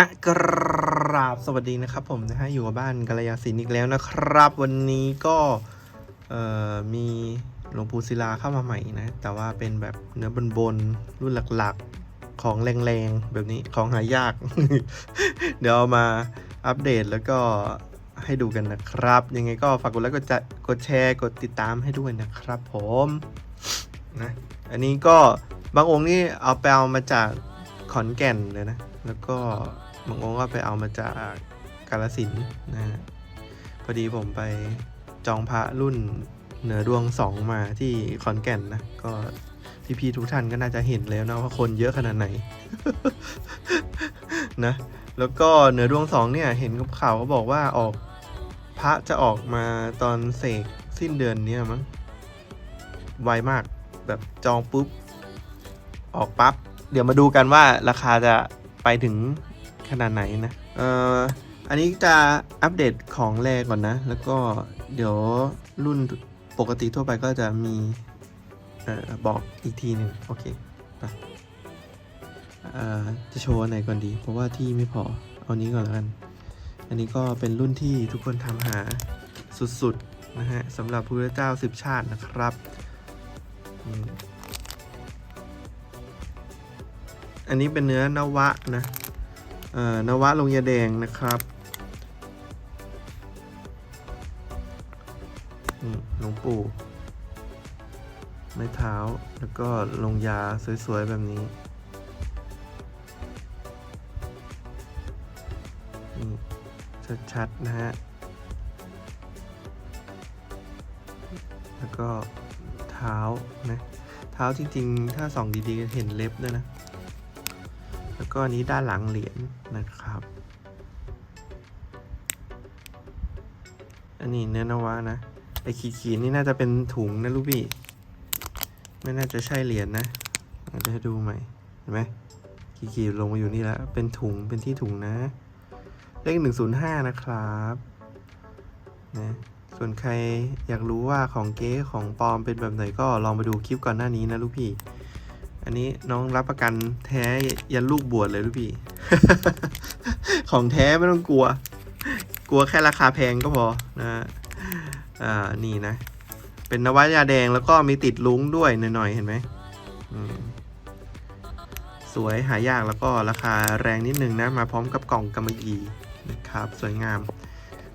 อะกราบสวัสดีนะครับผมนะฮะอยู่กับบ้านกัลยาศิลป์อีกแล้วนะครับ วันนี้ก็เอ่อมีหลวงปู่ศิลาเข้ามาใหม่นะ แต่ว่าเป็นแบบเนื้อบนบนรุ่นหลักๆของแรงๆ แบบนี้ของหายาก เดี๋ยวเอามาอัปเดตแล้วก็ให้ดูกันนะครับ ยังไงก็ฝากกดไลค์กดกดแชร์กดติดตามให้ด้วยนะครับผมนะอันนี้ก็บางองค์นี่เอาไปเอามาจากขอนแก่นเลยนะ แล้วก็ บางองค์ก็ไปเอามาจากกาลสินนะฮะพอดีผมไปจองพระรุ่นเหนือดวงสองมาที่ขอนแก่นนะ ก็พี่ๆทุกท่านก็น่าจะเห็นแล้วนะว่าคนเยอะขนาดไหนนะแล้วก็เหนือดวงสองเนี่ยเห็นกับข่าวก็บอกว่าออกพระจะออกมาตอนเสกสิ้นเดือนเนี้ยมั้งไวมากแบบจองปุ๊บ ออกปั๊บ เดี๋ยวมาดูกันว่าราคาจะไปถึง ขนาดไหนนะ เอ่อ อันนี้จะอัปเดตของแรกก่อนนะ แล้วก็เดี๋ยวรุ่นปกติทั่วไปก็จะมีเอ่อบอกอีกทีหนึ่งโอเคไปเอ่อจะโชว์อันไหนก่อนดี เพราะว่าที่ไม่พอ เอานี้ก่อนแล้วกัน อันนี้ก็เป็นรุ่นที่ทุกคนทำหาสุดๆนะฮะสำหรับพระเจ้าสิบชาตินะครับอันนี้เป็นเนื้อนวะนะ นวะลงยาแดงนะครับหลวงปู่ ไม้เท้า แล้วก็ลงยาสวยๆ แบบนี้ ชัด ๆ นะฮะ แล้วก็เท้านะ เท้าจริง ๆ ถ้าส่องดี ๆ เห็นเล็บด้วยนะ แล้วก็อันนี้ด้านหลังเหรียญนะครับ อันนี้เนื้อนวะนะ ไอขีดขีดๆนี่น่าจะเป็นถุงนะลูกพี่ ไม่น่าจะใช่เหรียญนะเราจะให้ดูใหม่ เห็นไหมขีดขีดๆลงมาอยู่นี่แล้ว เป็นถุง เป็นที่ถุงนะ เลขหนึ่งศูนย์ห้านะครับนะส่วนใครอยากรู้ว่าของเก๊ของปลอมเป็นแบบไหนก็ลองไปดูคลิปก่อนหน้านี้นะลูกพี่ อันนี้น้องรับประกันแท้ยันลูกบวชเลยลูกพี่ ของแท้ไม่ต้องกลัว กลัวแค่ราคาแพงก็พอนะฮะอ่านี่นะ เป็นนวัตยาแดงแล้วก็มีติดลุ้งด้วยหน่อยๆ เห็นไหมมสวยหายากแล้วก็ราคาแรงนิดนึงนะ มาพร้อมกับกล่องกำมะหยี่นะครับ สวยงาม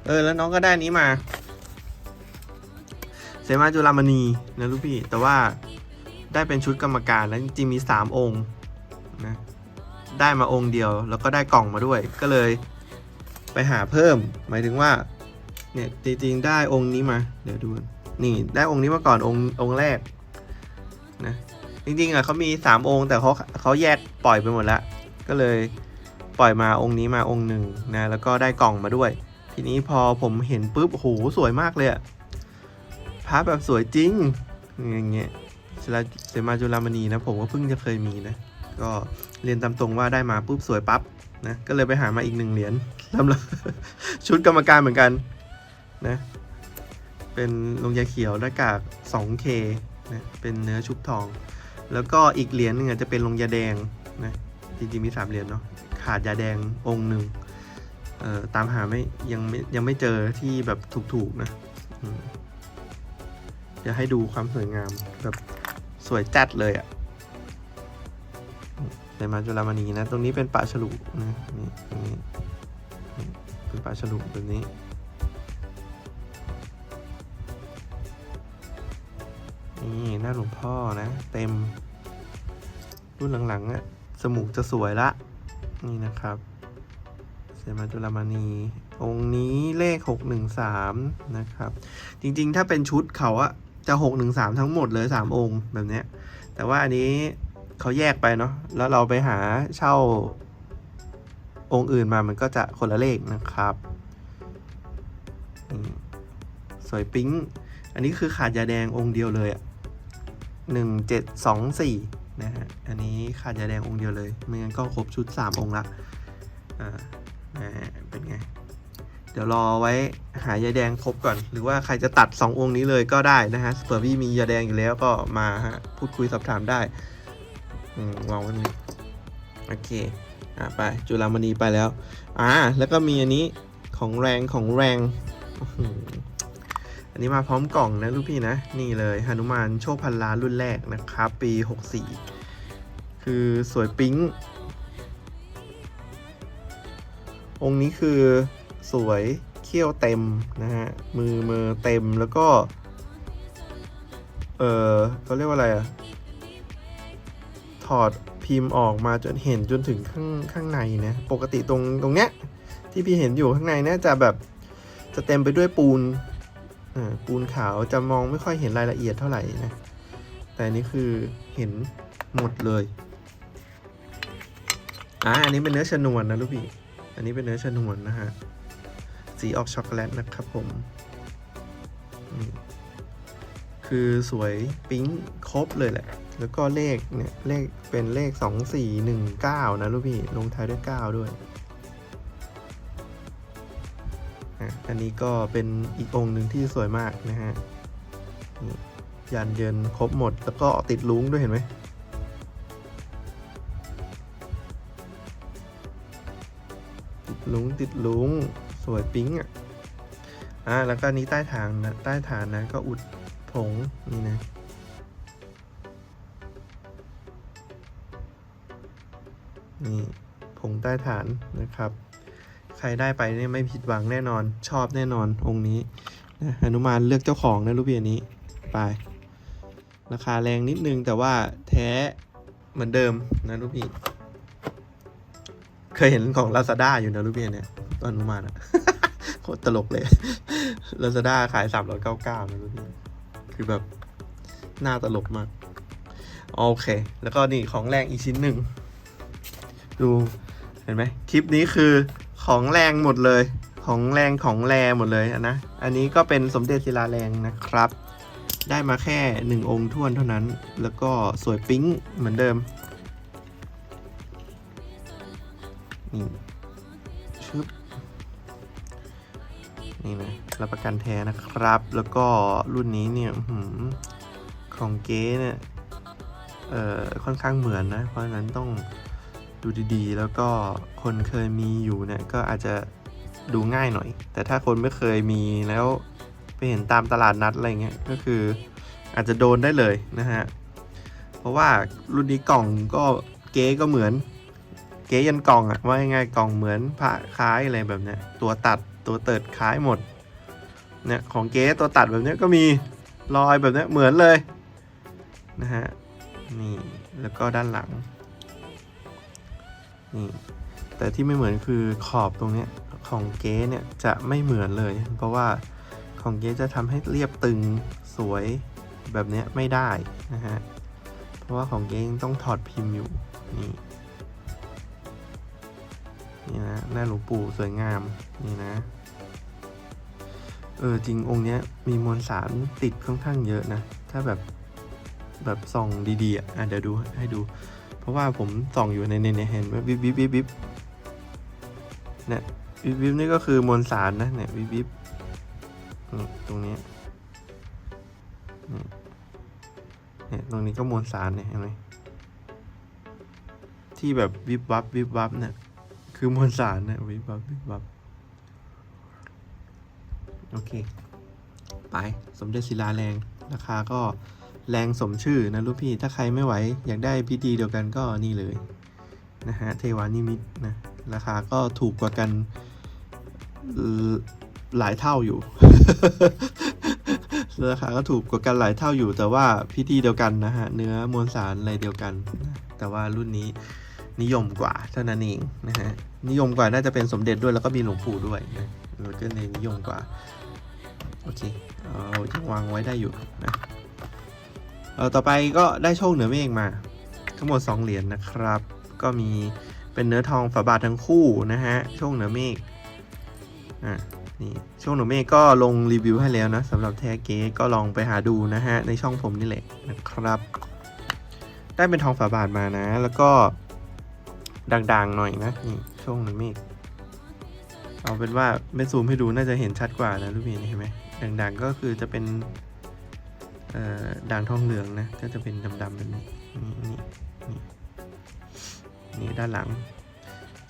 เออ แล้วน้องก็ได้นี้มาเสมาจุลามณีนะลูกพี่ แต่ว่า ได้เป็นชุดกรรมการแล้วจริงๆมี 3 องค์นะได้มาองค์เดียว แล้วก็ได้กล่องมาด้วย ก็เลยไปหาเพิ่ม หมายถึงว่าเนี่ยจริงๆได้องค์นี้มา เดี๋ยวดูนี่ได้องค์นี้มาก่อนองค์องค์แรกนะจริงๆอะเขามี 3 องค์ แต่เขาเขาแยกปล่อยไปหมดแล้ว ก็เลยปล่อยมาองค์นี้มาองค์หนึ่งนะแล้วก็ได้กล่องมาด้วย ทีนี้พอผมเห็นปุ๊บโอ้โหสวยมากเลยอะพระแบบสวยจริงอย่างเงี้ย เสมาจุลามณีนะผมก็เพิ่งจะเคยมีนะ ก็เรียนตามตรงว่าได้มาปุ๊บสวยปั๊บนะก็เลยไปหามาอีกหนึ่งเหรียญสำหรับชุดกรรมการเหมือนกันนะเป็นลงยาเขียวหน้ากาก 2K นะเป็นเนื้อชุบทอง แล้วก็อีกเหรียญหนึงอะจะเป็นลงยาแดงนะจริงๆมีสามเหรียญเนาะขาดยาแดงองค์หนึ่งเอ่อตามหาไม่ยังไม่ยังไม่เจอที่แบบถูกๆนะอืมเดี๋ยวให้ดูความสวยงามแบบ สวยจัดเลยอะ่ะในมาจุลามณีนะ ตรงนี้เป็นป่าฉลุนะนี่ตรงนี้นี่เป็นป่าฉลุแบบนี้นี่หน้าหลวงพ่อนะ เต็ม รุ่นหลังๆอะสมูกจะสวยละ นี่นะครับเสมาจุลามณีองค์นี้เลข 613 นะครับ จริงๆ ถ้าเป็นชุดเขาอะ จะ613ทั้งหมดเลย3องค์แบบเนี้ย แต่ว่าอันนี้เขาแยกไปเนาะแล้วเราไปหาเช่าองค์อื่นมามันก็จะคนละเลขนะครับสวยปิ๊ง อันนี้คือขาดยาแดงองค์เดียวเลยอะ1724นะฮะ อันนี้ขาดยาแดงองค์เดียวเลย ไม่งั้นก็ครบชุด3องค์ละ อ่าอ่าเป็นไง เดี๋ยวรอไว้หายาแดงครบก่อน หรือว่าใครจะตัด 2 องค์นี้เลยก็ได้นะฮะเผื่อพี่มียาแดงอยู่แล้วก็มาฮะพูดคุยสอบถามได้อืมวางไว้นี่โอเคอะไปจุฬามณีไปแล้วอ่าแล้วก็มีอันนี้ของแรงของแรงอันนี้มาพร้อมกล่องนะลูกพี่นะ นี่เลยหนุมานโชคพันล้านรุ่นแรกนะครับ ปี 64 คือสวยปิ๊งองค์นี้คือ สวยเขี้ยวเต็มนะฮะมือมือเต็มแล้วก็ เออเขาเรียกว่าอะไรอะถอดพิมพ์ออกมาจนเห็นจนถึงข้างข้างในนะปกติตรงตรงเนี้ยที่พี่เห็นอยู่ข้างในเนี่ยจะแบบจะเต็มไปด้วยปูนอ่าปูนขาวจะมองไม่ค่อยเห็นรายละเอียดเท่าไหร่นะ แต่นนี้คือเห็นหมดเลยอ่าอันนี้เป็นเนื้อชนวนนะลูกพี่ อันนี้เป็นเนื้อชนวนนะฮะ สีออกช็อกโกแลตนะครับผม คือสวยปิ๊งครบเลยแหละ แล้วก็เลขเนี่ย เลขเป็นเลขสองสี่หนึ่งเก้านะลูกพี่ ลงท้ายด้วยเก้าด้วยอะอันนี้ก็เป็นอีกองค์หนึ่งที่สวยมากนะฮะยันเยินครบหมด แล้วก็ติดลุ้งด้วยเห็นไหมติดลุงติดลุง สวยปิ๊งอะอ่าแล้วก็นี้ใต้ฐานนะใต้ฐานนะก็อุดผงนี่นะนี่ผงใต้ฐานนะครับ ใครได้ไปเนี่ยไม่ผิดหวังแน่นอนชอบแน่นอนองค์นี้นะหนุมานเลือกเจ้าของนะรูปพี่อันนี้ไป ราคาแรงนิดนึงแต่ว่าแท้เหมือนเดิมนะลูกพี่เคยเห็นของ Lazada อยู่นะลูกพี่เนี่ย ตอนุมานอะโคตรตลกเลย Lazada ขาย399นะลูกพี่คือแบบน้าตลกมาก โอเค แล้วก็นี่ของแรงอีกชิ้นหนึ่ง ดู เห็นไหมคลิปนี้คือของแรงหมดเลย ของแรงของแรหมดเลยนะ อันนี้ก็เป็นสมเด็จศิลาแรงนะครับ ได้มาแค่หนึ่งองค์ท่วนเท่านั้น แล้วก็สวยปิ๊งเหมือนเดิม นี่ นี่นะรับประกันแท้นะครับ แล้วก็รุ่นนี้เนี่ยของเก๊เนี่ยเอ่อค่อนข้างเหมือนนะ เพราะฉะนั้นต้องดูดีๆ แล้วก็คนเคยมีอยู่เนี่ยก็อาจจะดูง่ายหน่อย แต่ถ้าคนไม่เคยมีแล้วไปเห็นตามตลาดนัดอะไรเงี้ยก็คืออาจจะโดนได้เลยนะฮะ เพราะว่ารุ่นนี้กล่องก็เก๊ก็เหมือน เก๊ยันกล่องอะว่าง่ายๆกล่องเหมือนพระคล้ายอะไรแบบเนี้ยตัวตัด ตัวเติดคล้ายหมดเนี่ยของเก๊ตัวตัดแบบเนี้ยก็มีรอยแบบเนี้ยเหมือนเลยนะฮะนี่แล้วก็ด้านหลังนี่แต่ที่ไม่เหมือนคือขอบตรงเนี้ยของเก๊เนี่ยจะไม่เหมือนเลย เพราะว่าของเก๊จะทำให้เรียบตึงสวยแบบเนี้ยไม่ได้นะฮะเพราะว่าของเก๊ต้องถอดพิมพ์อยู่นี่ นี่นะหน้าหลวงปู่สวยงามนี่นะ เออจริงองค์เนี้ยมีมวลสารติดค่อนข้างเยอะนะ ถ้าแบบแบบส่องดีๆอะเดี๋ยวดูให้ดู เพราะว่าผมส่องอยู่ในในในเห็นวิบวิบวิบวิบเนี่ยวิบวิบนี่ก็คือมวลสารนะเนี่ยวิบวิบนี่ตรงนี้เนี่ยตรงนี้ก็มวลสารเนี่ยเห็นไหมที่แบบวิบวับวิบวับเนี่ย คือมวลสารเนี่ยวิบวับวิบวับโอเค ไป สมเด็จศิลาแรง ราคาก็แรงสมชื่อนะลูกพี่ ถ้าใครไม่ไหว อยากได้พิธีเดียวกันก็นี่เลย นะฮะ เทวานิมิตนะ ราคาก็ถูกกว่ากันหลายเท่าอยู่ ราคาก็ถูกกว่ากันหลายเท่าอยู่ แต่ว่าพิธีเดียวกันนะฮะ เนื้อมวลสารอะไรเดียวกัน แต่ว่ารุ่นนี้ นิยมกว่าเท่านั้นเองนะฮะนิยมกว่าน่าจะเป็นสมเด็จด้วยแล้วก็มีหลวงปู่ด้วยนะแล้วก็ในนิยมกว่าโอเคเอายังวางไว้ได้อยู่นะเออต่อไปก็ได้โชคเหนือเมฆมา ทั้งหมด 2 เหรียญนะครับ ก็มีเป็นเนื้อทองฝาบาททั้งคู่นะฮะโชคเหนือเมฆอะนี่โชคเหนือเมฆก็ลงรีวิวให้แล้วนะสำหรับแท้เก๊ก็ลองไปหาดูนะฮะในช่องผมนี่แหละนะครับ ได้เป็นทองฝาบาทมานะ แล้วก็ ด่างๆหน่อยนะนี่ชคเหนือเมฆเอาเป็นว่าไม่ซูมให้ดูน่าจะเห็นชัดกว่านะรูปนี้เห็นไหมด่างๆก็คือจะเป็นเอ่อด่างทองเหลืองนะก็จะเป็นดำๆแบบนี้นี่นี่นี่นี่ด้านหลัง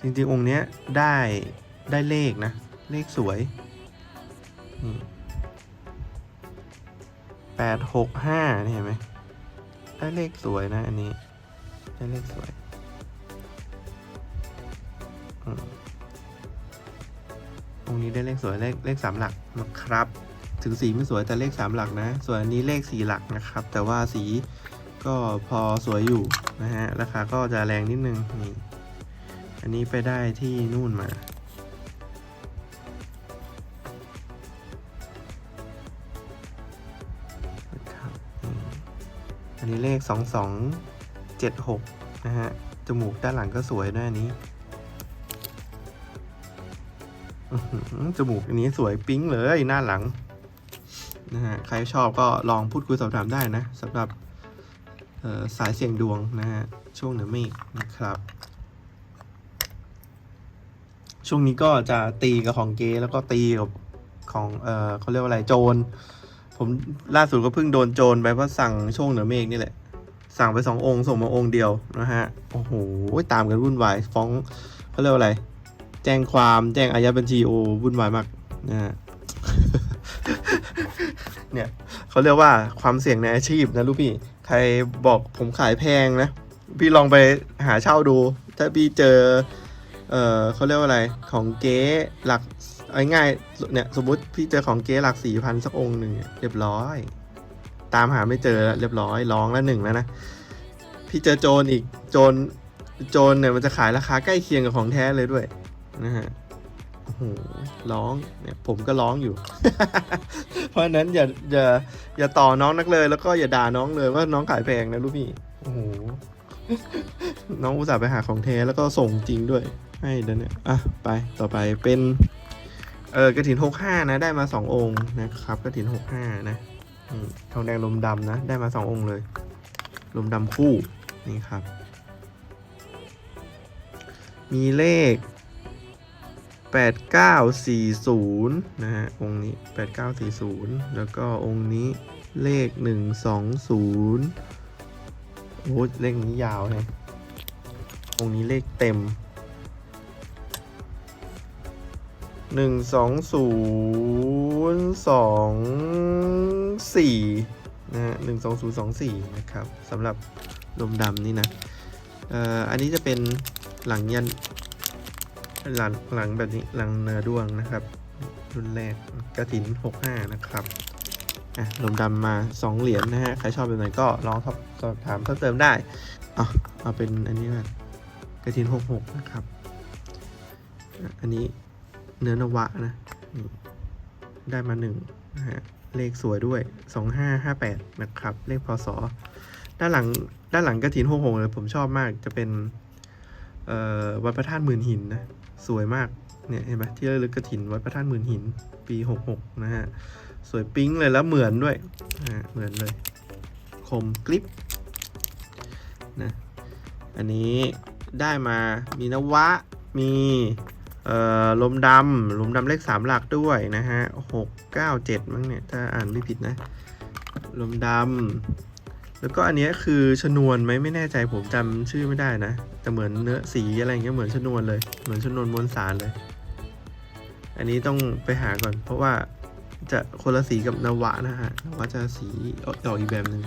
จริงๆองค์เนี้ยได้ได้เลขนะ เลขสวยนี่แปดหกห้านี่เห็นไหมได้เลขสวยนะอันนี้ได้เลขสวย องนี้ได้เลขสวยเลขเลขสามหลักนะครับ ถึงสีไม่สวยแต่เลขสามหลักนะ ส่วนอันนี้เลขสี่หลักนะครับ แต่ว่าสีก็พอสวยอยู่นะฮะ ราคาก็จะแรงนิดนึงนี่อันนี้ไปได้ที่นู่นมาครับอันนี้เลขสองสองเจ็ดหกนะฮะ จมูกด้านหลังก็สวยด้วยอันนี้ จมูกอันนี้สวยปิ๊งเลยหน้าหลังนะฮะใครชอบก็ลองพูดคุยสอบถามได้นะสำหรับสายเสี่ยงดวงนะฮะช่วงเหนือเมฆนะครับ ช่วงนี้ก็จะตีกับของเกแล้วก็ตีกับของเออเขาเรียกว่าอะไรโจรผมล่าสุดก็เพิ่งโดนโจรไปเพราะสั่งช่วงเหนือเมฆนี่แหละ สั่งไปสององค์ส่งมาองค์เดียวนะฮะโอ้โหตามกันวุ่นวายฟ้องเขาเรียกว่าอะไร แจ้งความแจ้งอายัดบัญชีโอ้วุ่นวายมากนะฮะเนี่ยเขาเรียกว่าความเสี่ยงในอาชีพนะลูกพี่ ใครบอกผมขายแพงนะ พี่ลองไปหาเช่าดู ถ้าพี่เจอ เออเขาเรียกว่าอะไร ของเก๊หลักเอาง่ายเนี่ยสมมติพี่เจอของเก๊หลักสี่พันสักองค์หนึ่งเนี่ยเรียบร้อย ตามหาไม่เจอแล้วเรียบร้อยร้องแล้วหนึ่งแล้วนะ พี่เจอโจรอีกโจรโจรเนี่ยมันจะขายราคาใกล้เคียงกับของแท้เลยด้วย นะฮะโอ้โหร้องเนี่ยผมก็ร้องอยู่ เพราะฉะนั้นอย่าอย่าอย่าต่อน้องนักเลย แล้วก็อย่าด่าน้องเลยว่าน้องขายแพงนะลูกพี่โอ้โหน้องอุตส่าห์ไปหาของแท้แล้วก็ส่งจริงด้วย ให้เดี๋ยวนี้อะไปต่อไปเป็นเออกระถินหกห้านะ ได้มาสององค์นะครับกระถินหกห้านะอืมทองแดงลมดำนะ ได้มาสององค์เลย ลมดำคู่นี่ครับ มีเลข แปดเก้าสี่ศูนย์นะฮะ องค์นี้แปดเก้าสี่ศูนย์แล้วก็องค์นี้เลขหนึ่งสองศูนย์โอ้เลขนี้ยาวเลยองค์นี้เลขเต็มหนึ่งสองศูนย์สองสี่นะฮะหนึ่งสองศูนย์สองสี่นะครับสำหรับลมดำนี่นะ เอ่อ อันนี้จะเป็นหลังยัน หลังหลังแบบนี้หลังเนื้อด้วงนะครับ รุ่นแรกกระถินหกห้านะครับอะลมดำมาสองเหรียญนะฮะ ใครชอบแบบไหนก็ลองสอบถามเพิ่มเติมได้เอาเอาเป็นอันนี้กันกระถินหกหกนะครับ อันนี้เนื้อนวะนะได้มาหนึ่งนะฮะเลขสวยด้วยสองห้าห้าแปดนะครับ เลขพศด้านหลังด้านหลังกระถินหกหกเลยผมชอบมากจะเป็น เอ่อวัดพระธาตุหมื่นหินนะ สวยมาก เนี่ยเห็นไหมที่ระลึกกระถินวัดพระธาตุหมื่นหิน ปีหกหกนะฮะ สวยปิ๊งเลยแล้วเหมือนด้วยนะเหมือนเลย คมกริปนะ อันนี้ได้มามีนวะ มีเอ่อลมดำลมดำเลขสามหลักด้วยนะฮะหกเก้าเจ็ดมั้งเนี่ย ถ้าอ่านไม่ผิดนะ ลมดำ แล้วก็อันนี้คือชนวนไหมไม่แน่ใจผมจำชื่อไม่ได้นะ แต่เหมือนเนื้อสีอะไรเงี้ยเหมือนชนวนเลย เหมือนชนวนมวลสารเลย อันนี้ต้องไปหาก่อน เพราะว่าจะคนละสีกับนวะนะฮะนวะจะสีออกอีกแบบหนึ่ง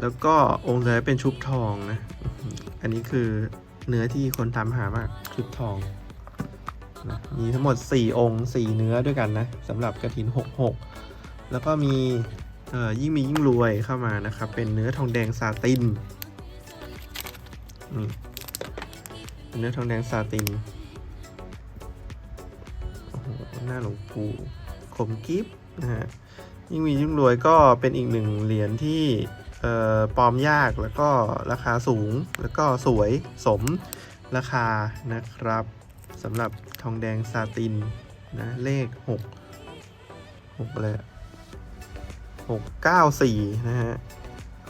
แล้วก็องค์สุดท้ายเป็นชุบทองนะ อันนี้คือเนื้อที่คนตามหามากชุบทองนะมีทั้งหมด 4 องค์ 4 เนื้อด้วยกันนะสำหรับกระถิน 66 แล้วก็มี เอ่อยิ่งมียิ่งรวยเข้ามานะครับ เป็นเนื้อทองแดงซาตินนี่เนื้อทองแดงซาตินโอ้โหหน้าหลวงปู่คมกิฟนะฮะยิ่งมียิ่งรวยก็เป็นอีกหนึ่งเหรียญที่ปลอมยากแล้วก็ราคาสูงแล้วก็สวยสมราคานะครับสำหรับทองแดงซาตินนะเลขหกหกเลย หกเก้าสี่นะฮะ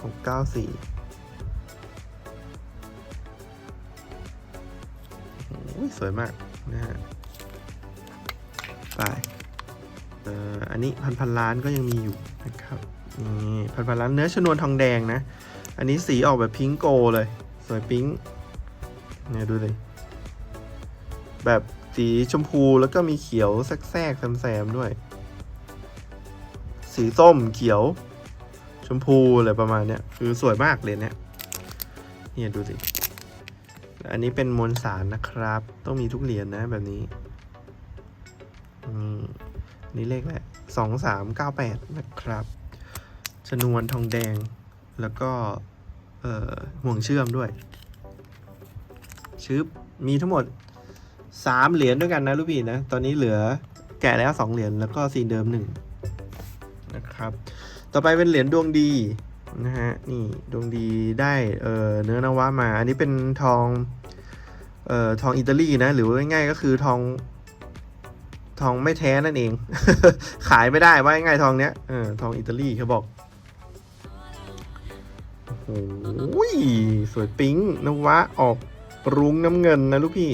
หกเก้าสี่สวยมากนะฮะไปเอ่ออันนี้พันพันล้านก็ยังมีอยู่นะครับนี่พันพันล้านเนื้อชนวนทองแดงนะ อันนี้สีออกแบบพิงโกเลย สวยพิงค์เนี่ยดูเลย แบบสีชมพูแล้วก็มีเขียวแทรกๆแซมๆด้วย สีส้มเขียว ชมพูอะไรประมาณเนี้ยคือสวยมากเลยเนี่ยเนี่ยดูสิ อันนี้เป็นมวลสารนะครับ ต้องมีทุกเหรียญนะแบบนี้อืมนี่เลขแหละสองสามเก้าแปดนะครับชนวนทองแดงแล้วก็ห่วงเชื่อมด้วยชึบมีทั้งหมดสามเหรียญด้วยกันนะลูกพี่นะ ตอนนี้เหลือแกะแล้วสองเหรียญแล้วก็ซีนเดิมหนึ่ง นะครับ ต่อไปเป็นเหรียญดวงดีนะฮะนี่ดวงดีได้เออเนื้อนวะมา อันนี้เป็นทองเอ่อทองอิตาลีนะ หรือว่าง่ายๆก็คือทองทองไม่แท้นั่นเอง ขายไม่ได้ว่าง่ายทองเนี้ยเออทองอิตาลีเขาบอกโอ้ยสวยปิ๊งนวะออกรุ้งน้ำเงินนะลูกพี่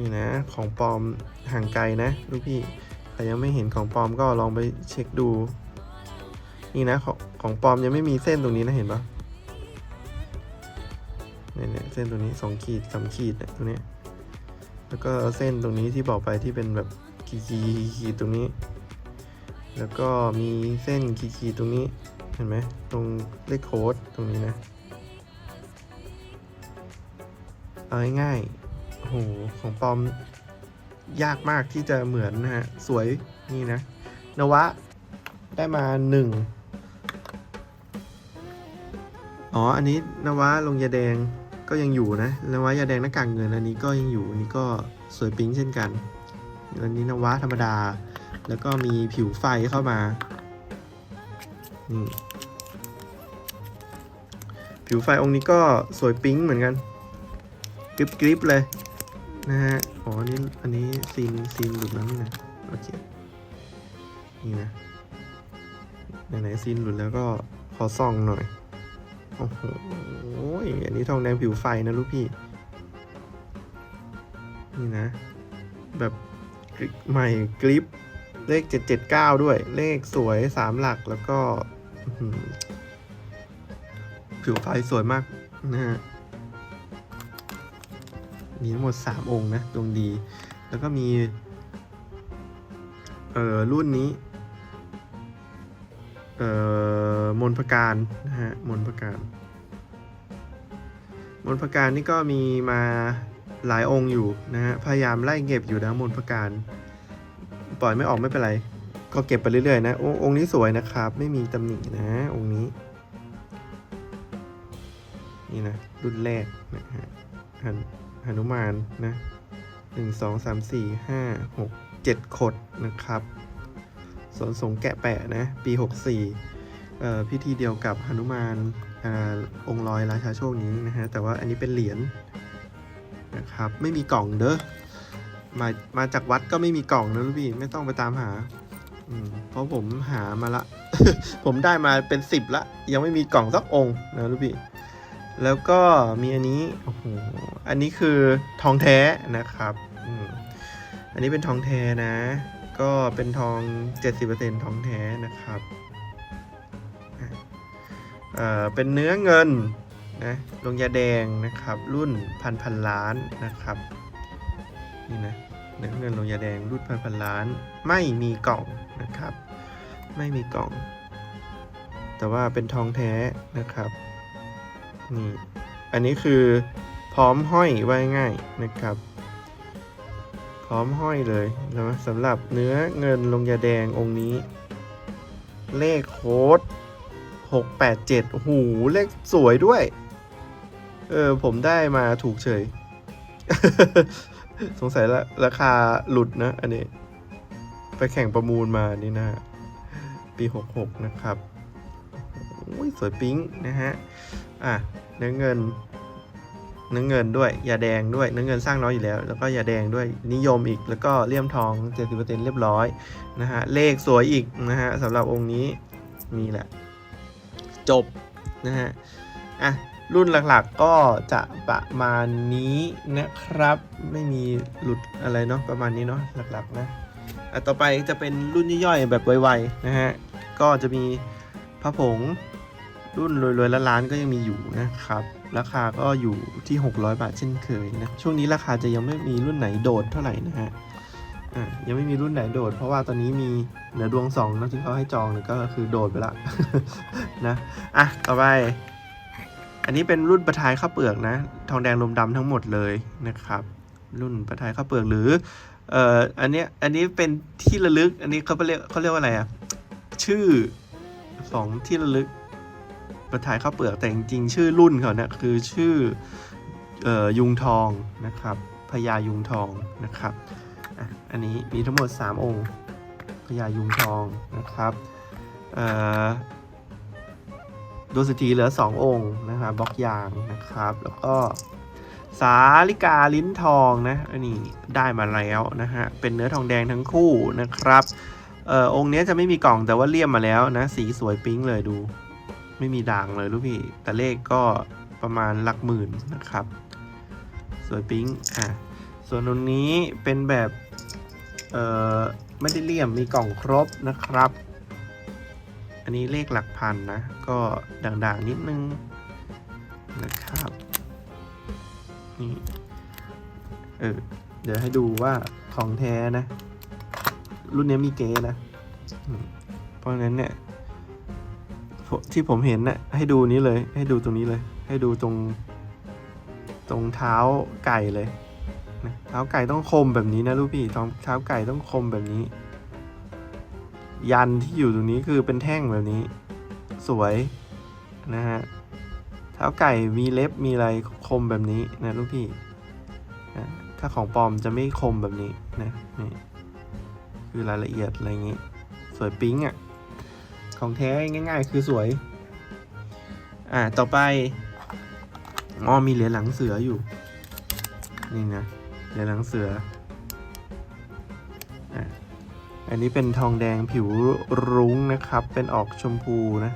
นี่นะ ของปลอมห่างไกลนะลูกพี่ใครยังไม่เห็นของปลอมก็ลองไปเช็คดู นี่นะของของปลอมยังไม่มีเส้นตรงนี้นะเห็นปะเนี่ยเนี่ยเส้นตรงนี้สองขีดสามขีดเนี่ยตรงนี้ แล้วก็เส้นตรงนี้ที่บอกไปที่เป็นแบบขีดขีดขีดตรงนี้ แล้วก็มีเส้นขีดๆตรงนี้เห็นไหมตรงเลขโค้ดตรงนี้นะเอาง่ายๆ โหของปลอมยากมากที่จะเหมือนนะฮะ สวยนี่นะ นวะ ได้มาหนึ่งอ๋อ อันนี้นวะลงยาแดงก็ยังอยู่นะนวะยาแดงหน้ากากเงินอันนี้ก็ยังอยู่อันนี้ก็สวยปิ๊งเช่นกัน อันนี้นวะธรรมดา แล้วก็มีผิวไฟเข้ามานี่ผิวไฟองค์นี้ก็สวยปิ๊งเหมือนกันกริบกริบเลย นะฮะ อ๋อนนี้อันนี้ซีนซีนหลุดแล้วนี่นะ โอเค นี่นะ ไหนๆซีนหลุดแล้วก็ขอส่องหน่อย โอ้โห อันนี้ทองแดงผิวไฟนะลูกพี่ นี่นะ แบบใหม่กริป เลข 779 ด้วย เลขสวย 3 หลักแล้วก็ ผิวไฟสวยมากนะฮะ มีทั้งหมด 3 องค์นะดวงดี แล้วก็มี เอ่อ รุ่นนี้ เอ่อ มนพการนะฮะ มนพการ มนพการนี่ก็มีมาหลายองค์อยู่นะฮะ พยายามไล่เก็บอยู่นะมนพการ ปล่อยไม่ออกไม่เป็นไร ก็เก็บไปเรื่อยๆนะอองค์นี้สวยนะครับ ไม่มีตำหนินะ องค์นี้ นี่นะ รุ่นแรกนะฮะ นหนุมานนะหนึ่งสองสามสี่ห้าหกเจ็ดขดนะครับสวนสงแกะแปะนะปีหกสี่พิธีเดียวกับหนุมานอองค์ลอยราชาโชคนี้นะฮะแต่ว่าอันนี้เป็นเหรียญนะครับไม่มีกล่องเด้อมามาจากวัดก็ไม่มีกล่องนะลูกพี่ไม่ต้องไปตามหาอืเพราะผมหามาละ ผมได้มาเป็นสิบละ ยังไม่มีกล่องสักองค์นะลูกพี่ แล้วก็มีอันนี้โอ้โหอันนี้คือทองแท้นะครับอันนี้เป็นทองแท้นะ ก็เป็นทอง 70%ทองแท้นะครับเอ่อเป็นเนื้อเงินนะลงยาแดงนะครับ รุ่นพันพันล้านนะครับนี่นะเนื้อเงินลงยาแดงรุ่นพันพันล้าน ไม่มีกล่องนะครับ ไม่มีกล่อง แต่ว่าเป็นทองแท้นะครับ นี่ อันนี้คือพร้อมห้อยไว้ง่ายนะครับ พร้อมห้อยเลยนะสำหรับเนื้อเงินลงยาแดงองค์นี้ เลขโค้ด687โอ้โหเลขสวยด้วย เออ ผมได้มาถูกเฉย สงสัยละราคาหลุดนะ อันนี้ ไปแข่งประมูลมานี่นะ ปี 66 นะครับ อ้ยสวยปิ๊งนะฮะ อะเนื้อเงิน เนื้อเงินด้วยยาแดงด้วยเนื้อเงินสร้างน้อยอยู่แล้ว แล้วก็ยาแดงด้วยนิยมอีกแล้วก็เลี่ยมทอง 70%เรียบร้อยนะฮะเลขสวยอีกนะฮะสำหรับองค์นี้มีแหละ จบนะฮะอะรุ่นหลักๆก็จะประมาณนี้นะครับ ไม่มีหลุดอะไรเนาะประมาณนี้เนาะหลักๆนะอะต่อไปจะเป็นรุ่นย่อยๆแบบไวๆนะฮะก็จะมีพระผง รุ่นรวยๆละล้านก็ยังมีอยู่นะครับราคาก็อยู่ที่ 600 บาทเช่นเคยนะช่วงนี้ราคาจะยังไม่มีรุ่นไหนโดดเท่าไหร่นะฮะอะยังไม่มีรุ่นไหนโดด เพราะว่าตอนนี้มีเหนือดวงสองนะที่เขาให้จองเนี่ยก็คือโดดไปละนะอะต่อไป อันนี้เป็นรุ่นประทายข้าวเปลือกนะ ทองแดงลมดำทั้งหมดเลยนะครับ รุ่นประทายข้าวเปลือกหรือเอ่ออันเนี้ยอันนี้เป็นที่ระลึก อันนี้เขาเรียกเขาเรียกว่าอะไรอะชื่อของที่ระลึก ประทายข้าวเปลือกแต่จริงๆชื่อรุ่นเขาเนี่ยคือชื่อออยุงทองนะครับพญายุงทองนะครับอ,อันนี้มีทั้งหมด 3 องค์พญายุงทองนะครับดวงสถีเหลือ 2 องค์นะครับบล็อกยางนะครับ แล้วก็สาลิกาลิ้นทองนะอันนี้ได้มาแล้วนะฮะเป็นเนื้อทองแดงทั้งคู่นะครับออองค์นี้จะไม่มีกล่องแต่ว่าเลี่ยมมาแล้วนะ สีสวยปิ๊งเลยดู ไม่มีด่างเลยลูกพี่ แต่เลขก็ประมาณหลักหมื่นนะครับ สวยปิ๊งอะ ส่วนตรงนี้เป็นแบบ เอ่อ ไม่ได้เลี่ยมมีกล่องครบนะครับ อันนี้เลขหลักพันนะ ก็ด่างๆนิดนึงนะครับนี่เออเดี๋ยวให้ดูว่าของแท้นะ รุ่นนี้มีเก๊นะ เพราะฉะนั้นเนี่ย ที่ผมเห็นน่ะให้ดูนี้เลย ให้ดูตรงนี้เลย ให้ดูตรง ตรงเท้าไก่เลยนะเท้าไก่ต้องคมแบบนี้นะลูกพี่ท้องเท้าไก่ต้องคมแบบนี้ ยันที่อยู่ตรงนี้คือเป็นแท่งแบบนี้ สวยนะฮะเท้าไก่มีเล็บมีอะไรคมแบบนี้นะลูกพี่นะถ้าของปลอมจะไม่คมแบบนี้นะนี่คือรายละเอียดอะไรอย่างงี้ สวยปิ๊งอะ่ะ ของแท้ง่าย ๆ คือสวย อ่าต่อไปอ๋อมีเหรียญหลังเสืออยู่ นี่นะเหรียญหลังเสืออะอันนี้เป็นทองแดงผิวรุ้งนะครับ เป็นออกชมพูนะ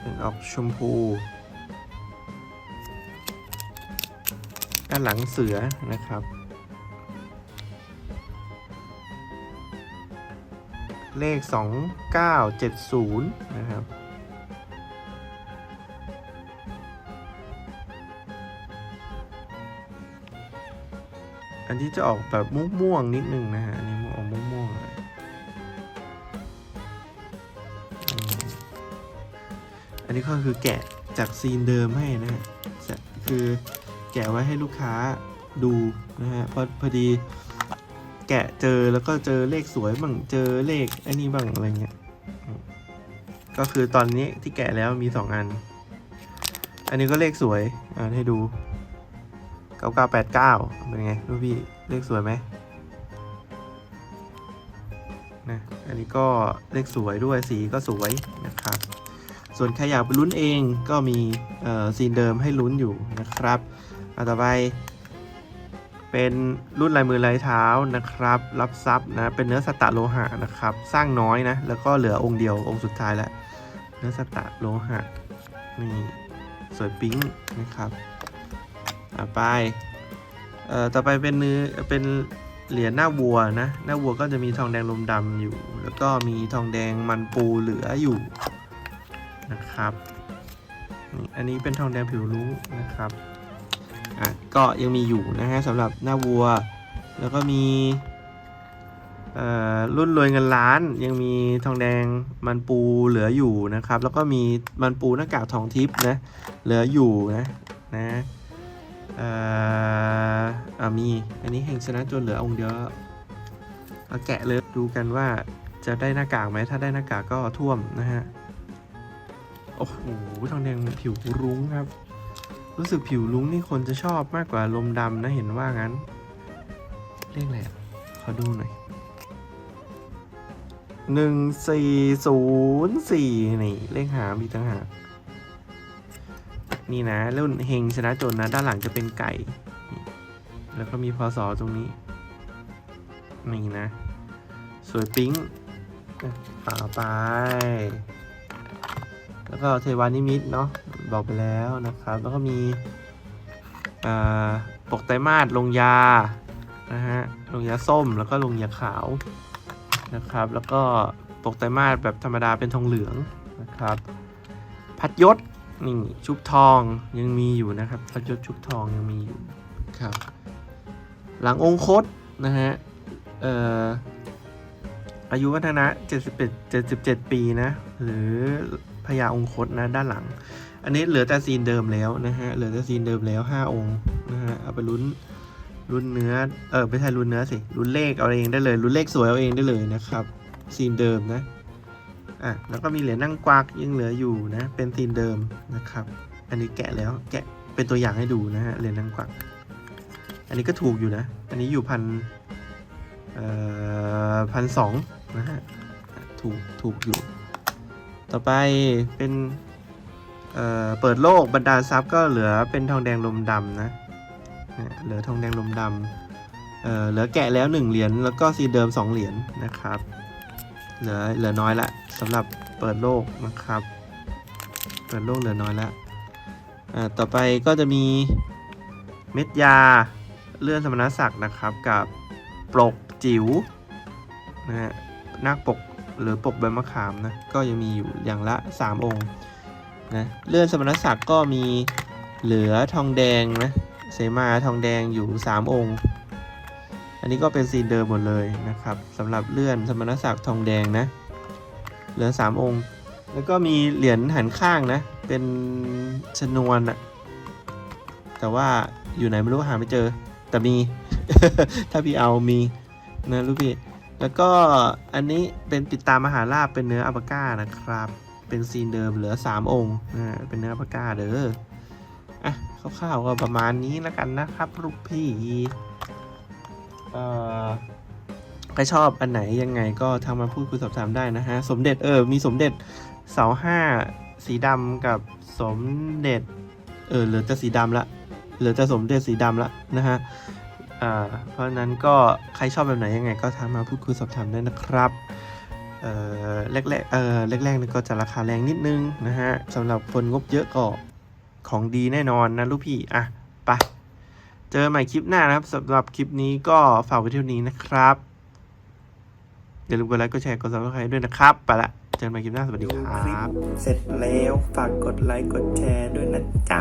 เป็นออกชมพู หลังเสือนะครับ เลข 2970 นะครับ อันที่จะออกแบบม่วงๆนิดนึงนะฮะ อันนี้ออกม่วงๆเลยอันนี้ก็คือแกะจากซีนเดิมให้นะฮะคือ แกะไว้ให้ลูกค้าดูนะฮะพอพอดีแกะเจอแล้วก็เจอเลขสวยบ้างเจอเลขไอ้นี่บ้างอะไรเงี้ยก็คือตอนนี้ที่แกะแล้วมีสองอัน อันนี้ก็เลขสวยอ่านให้ดู 9989 เป็นไงลูกพี่เลขสวยไหมนะอันนี้ก็เลขสวยด้วยสีก็สวยนะครับ ส่วนใครอยากไปลุ้นเองก็มีเอ่อซีนเดิมให้ลุ้นอยู่นะครับ เอาต่อไป เป็นรุ่นลายมือลายเท้านะครับ รับซับนะ เป็นเนื้อสตะโลหะนะครับ สร้างน้อยนะ แล้วก็เหลือองค์เดียวองค์สุดท้ายแล้วเนื้อสตะโลหะนี่สวยปิ๊งนะครับต่อไปเอ่อต่อไปเป็นเนื้อเป็นเหรียญหน้าวัวนะ หน้าวัวก็จะมีทองแดงลมดำอยู่ แล้วก็มีทองแดงมันปูเหลืออยู่นะครับนี่อันนี้เป็นทองแดงผิวรุ้งนะครับ อะก็ยังมีอยู่นะฮะสำหรับหน้าวัว แล้วก็มีรุ่นรวยเงินล้านยังมีทองแดงมันปูเหลืออยู่นะครับ แล้วก็มีมันปูหน้ากากทองทิพย์นะเหลืออยู่นะนะเอ่ออมีอันนี้แห่งชนะจนเหลือองค์เดียวเอาแกะเลยดูกันว่าจะได้หน้ากากไหมถ้าได้หน้ากากก็ท่วมนะฮะโอ้โหทองแดงผิวรุ้งครับ รู้สึกผิวรุ้งนี่คนจะชอบมากกว่าลมดำนะเห็นว่างั้น เลขอะไรอะขอดูหน่อยหนึ่งสี่ศูนย์สี่นี่ เลขหามีต่างหากนี่นะรุ่นเฮงชนะจนนะ ด้านหลังจะเป็นไก่ แล้วก็มีพศตรงนี้ นี่นะ สวยปิ๊งต่อไป แล้วก็เทวานิมิตเนาะ บอกไปแล้วนะครับ แล้วก็มีอ่าปกไตรมาสลงยา นะฮะ ลงยาส้มแล้วก็ลงยาขาวนะครับ แล้วก็ปกไตรมาสแบบธรรมดาเป็นทองเหลืองนะครับ พัดยศนี่ชุบทองยังมีอยู่นะครับ พัดยศชุบทองยังมีอยู่ครับ หลังองคตนะฮะเอ่ออายุวัฒนะ 71 77 ปีนะ หรือพญาองคตนะ ด้านหลัง อันนี้เหลือแต่ซีนเดิมแล้วนะฮะ เหลือแต่ซีนเดิมแล้ว 5 องค์นะฮะ เอาไปลุ้นลุ้นเนื้อ เออไม่ใช่ลุ้นเนื้อสิลุ้นเลขเอาเองได้เลยลุ้นเลขสวยเอาเองได้เลยนะครับ ซีนเดิมนะ อะ แล้วก็มีเหรียญนั่งกวักยังเหลืออยู่นะ เป็นซีนเดิมนะครับ อันนี้แกะแล้ว แกะเป็นตัวอย่างให้ดูนะฮะ เหรียญนั่งกวัก อันนี้ก็ถูกอยู่นะ อันนี้อยู่พันเอ่อพันสองนะฮะ ถูก ถูกอยู่ ต่อไปเป็น เเปิดโลกบรรดาลทรัพย์ก็เหลือเป็นทองแดงลมดำนะเหลือทองแดงลมดำเเหลือแกะแล้วหนึ่งเหรียญแล้วก็ซีเดิมสองเหรียญนะครับ เหลือเหลือน้อยละสำหรับเปิดโลกนะครับ เปิดโลกเหลือน้อยละต่อไปก็จะมีเม็ดยาเลื่อนสมณศักดิ์นะครับกับปลกจิ๋วนะฮะนาคปกหรือปกใบมะขามนะก็ยังมีอยู่อย่างละ 3 องค์ นะเลื่อนสมณศักดิ์ก็มีเหลือทองแดงนะเสมาทองแดงอยู่ 3 องค์ อันนี้ก็เป็นซีนเดิมหมดเลยนะครับสำหรับเลื่อนสมณศักดิ์ทองแดงนะเหลือ 3 องค์ แล้วก็มีเหรียญหันข้างนะเป็นชนวนอะแต่ว่าอยู่ไหนไม่รู้หาไม่เจอ แต่มี ถ้าพี่เอามีนะลูกพี่แล้วก็อันนี้เป็นปิดตามหาลาบเป็นเนื้ออัปปาก้านะครับ เป็นซีนเดิมเหลือ 3 องค์นะเป็นเนื้อปาก้าเด้ออะคร่าวๆก็ประมาณนี้แล้วกันนะครับลูกพี่เอ่อใครชอบอันไหนยังไงก็ทางมาพูดคุยสอบถามได้นะฮะ สมเด็จเออมีสมเด็จเสาห้าสีดำกับสมเด็จเออเหลือแต่สีดำละเหลือแต่สมเด็จสีดำละนะฮะอ่าเพราะฉะนั้นก็ใครชอบแบบไหนยังไงก็ทางมาพูดคุยสอบถามได้นะครับ เอ่อแรกๆเอ่อแรกๆนี่ก็จะราคาแรงนิดนึงนะฮะสำหรับคนงบเยอะก็ของดีแน่นอนนะลูกพี่ อะไปเจอใหม่คลิปหน้านะครับสำหรับคลิปนี้ก็ฝากไว้เท่านี้นะครับอย่าลืมกดไลค์กดแชร์กดซับสไครต์ด้วยนะครับไปละเจอกันใหม่คลิปหน้าสวัสดีครับเสร็จแล้วฝากกดไลค์กดแชร์ด้วยนะจ๊ะ